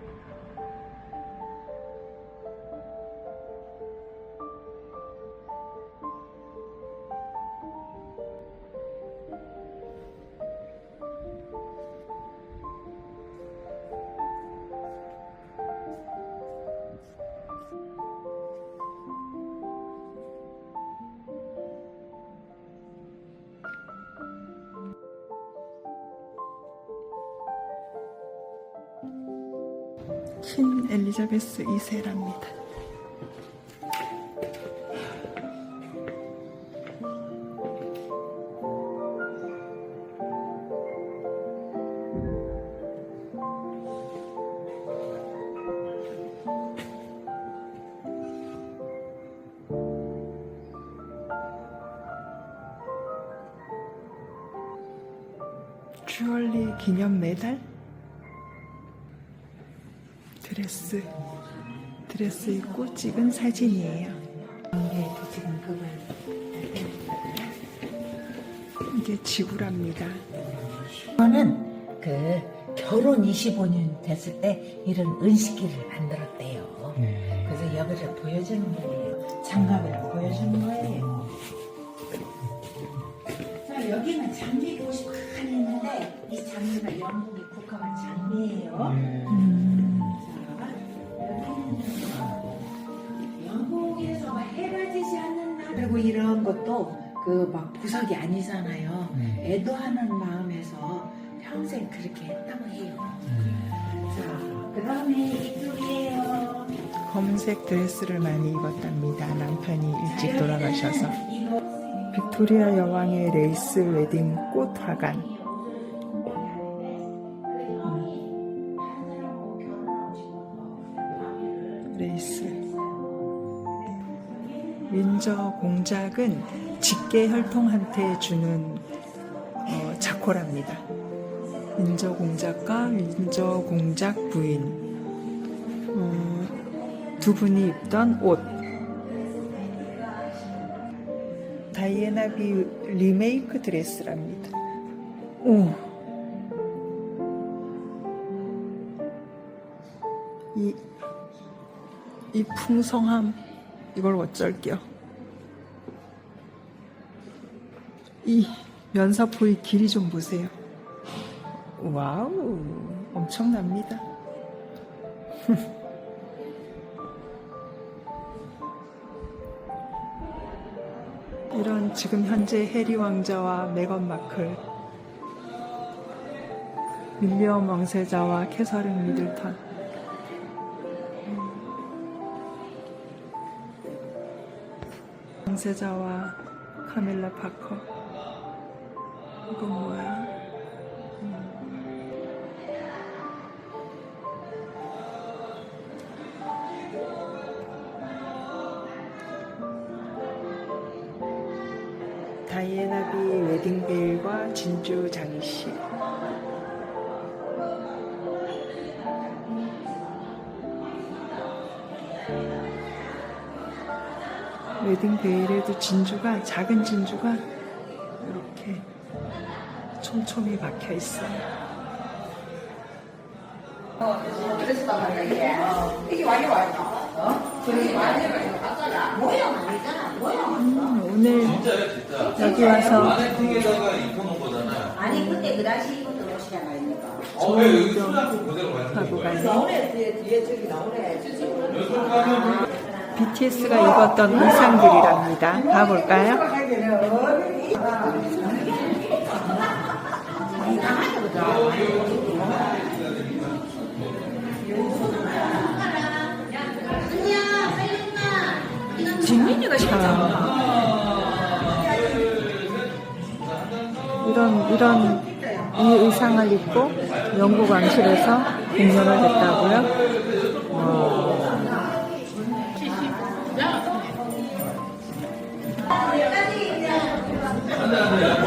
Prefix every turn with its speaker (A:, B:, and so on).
A: うん。 퀸 엘리자베스 2세랍니다. 주얼리 기념 메달? 드레스 드레스 입고 찍은 사진이에요.
B: 연계도 지금 그걸
A: 이게 지구랍니다.
B: 이거는 그 결혼 25년 됐을 때 이런 은식기를 만들었대요. 그래서 여기를 보여주는 거예요. 장갑을 보여주는 거예요. 자, 여기는 장미 곳이 많이 있는데 이 장미가 영국이 국화가 장미예요.
A: 음,
B: 것도 그 막 보석이 아니잖아요. 애도하는 마음에서 평생 그렇게 했다고 해요. 자, 그 다음에 이쪽이에요.
A: 검은색 드레스를 많이 입었답니다. 남편이 일찍 돌아가셔서 빅토리아 여왕의 레이스 웨딩 꽃 화관 레이스 윈저 공작은 직계 혈통한테 주는 어, 자코랍니다. 윈저 공작과 윈저 공작 부인 어, 두 분이 입던 옷 다이애나 비 리메이크 드레스랍니다. 오. 이, 이 풍성함, 이걸 어쩔게요. 이 면사포의 길이 좀 보세요. 와우, 엄청납니다. 이런 지금 현재 해리 왕자와 메건 마클, 윌리엄 왕세자와 캐서린 미들턴, 왕세자와 카밀라 파커. 이건 뭐야? 다이애나비 웨딩베일과 진주 장식. 웨딩베일에도 진주가 작은 진주가 이렇게 촘촘히 박혀 있어요. 음, 오늘 여기 와서
C: 마네킹에다가 입혀놓은 거잖아요.
D: 아니 근데 그 당시 입었던 옷이잖아요 이거
C: 어, 왜 여기 수납도 그대로 가지고
A: 하고
C: 거예요?
A: 가요.
D: 나오네 뒤에 뒤에 저기 나오네
C: 여기 가면
A: BTS가 입었던 의상들이랍니다. 가볼까요?
B: 진민이가
A: 이런 이런 이 의상을 입고 영국 왕실에서 공연을 했다고요? 와. வந்து அந்த